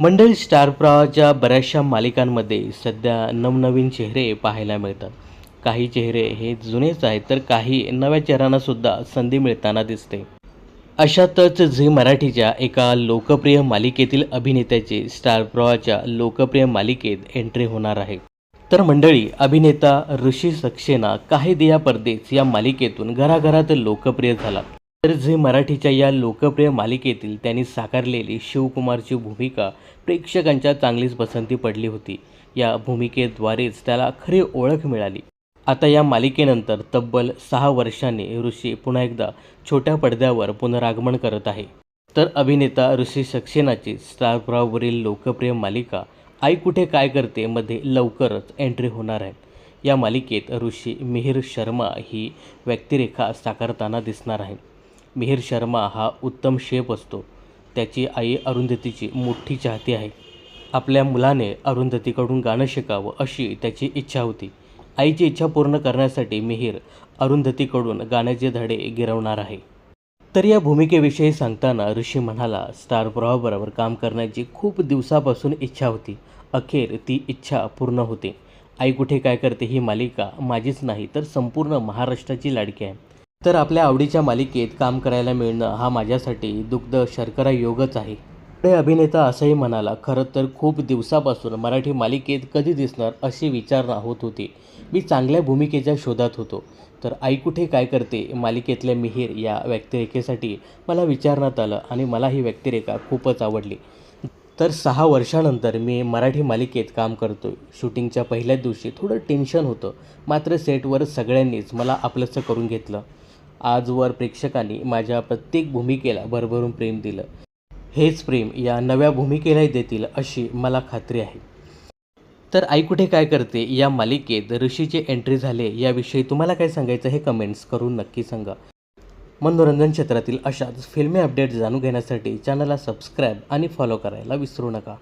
मंडळी स्टार प्रवाहाच्या बऱ्याचशा मालिकांमध्ये सध्या नवनवीन चेहरे पाहायला मिळतात. काही चेहरे हे जुनेच आहेत तर काही नव्या चेहऱ्यांनासुद्धा संधी मिळताना दिसते. अशातच झी मराठीच्या एका लोकप्रिय मालिकेतील अभिनेत्याची स्टार प्रवाहाच्या लोकप्रिय मालिकेत एंट्री होणार आहे. तर मंडळी अभिनेता ऋषी सक्सेना काही दिया परदेस या मालिकेतून घराघरात लोकप्रिय झाला. तर जे मराठीच्या या लोकप्रिय मालिकेतील त्यांनी साकारलेली शिवकुमारची भूमिका प्रेक्षकांच्या चांगलीच पसंती पडली होती. या भूमिकेद्वारेच त्याला खरी ओळख मिळाली. आता या मालिकेनंतर तब्बल सहा वर्षांनी ऋषी पुन्हा एकदा छोट्या पडद्यावर पुनरागमन करत आहे. तर अभिनेता ऋषी सक्सेनाची स्टार लोकप्रिय मालिका आई कुठे काय करते मध्ये लवकरच एंट्री होणार आहे. या मालिकेत ऋषी मिहिर शर्मा ही व्यक्तिरेखा साकारताना दिसणार आहे. मिहिर शर्मा हा उत्तम शेफ असतो. त्याची आई अरुंधतीची मोठी चाहती आहे. आपल्या मुलाने अरुंधतीकडून गाणं शिकावं अशी त्याची इच्छा होती. आईची इच्छा पूर्ण करण्यासाठी मिहिर अरुंधतीकडून गाण्याचे धडे गिरवणार आहे. तर या भूमिकेविषयी सांगताना ऋषी म्हणाला स्टार प्रवाहाबरोबर काम करण्याची खूप दिवसापासून इच्छा होती. अखेर ती इच्छा पूर्ण होते. आई कुठे काय करते ही मालिका माझीच नाही तर संपूर्ण महाराष्ट्राची लाडकी आहे. तर आपल्या आवडीच्या मालिकेत काम करायला मिळणं हा माझ्यासाठी दुग्ध शर्करा योगच आहे. पुढे अभिनेता असंही म्हणाला खरं तर खूप दिवसापासून मराठी मालिकेत कधी दिसणार अशी विचारणा होत होती. मी चांगल्या भूमिकेच्या शोधात होतो. तर आई कुठे काय करते? मालिकेतल्या मिहीर या व्यक्तिरेखेसाठी मला विचारण्यात आलं आणि मला ही व्यक्तिरेखा खूपच आवडली. तर सहा वर्षानंतर मी मराठी मालिकेत काम करतो शूटिंगच्या पहिल्याच दिवशी थोडं टेन्शन होतं. मात्र सेटवर सगळ्यांनीच मला आपलंसं करून घेतलं. आजवर प्रेक्षकांनी माझ्या प्रत्येक भूमिकेला भरभरून प्रेम दिलं. हेच प्रेम या नव्या भूमिकेलाही देतील अशी मला खात्री आहे. तर आई कुठे काय करते या मालिकेत ऋषीचे एंट्री झाले याविषयी तुम्हाला काय सांगायचं हे कमेंट्स करून नक्की सांगा. मनोरंजन क्षेत्रातील अशाच फिल्मी अपडेट जाणून घेण्यासाठी चॅनलला सबस्क्राईब आणि फॉलो करायला विसरू नका.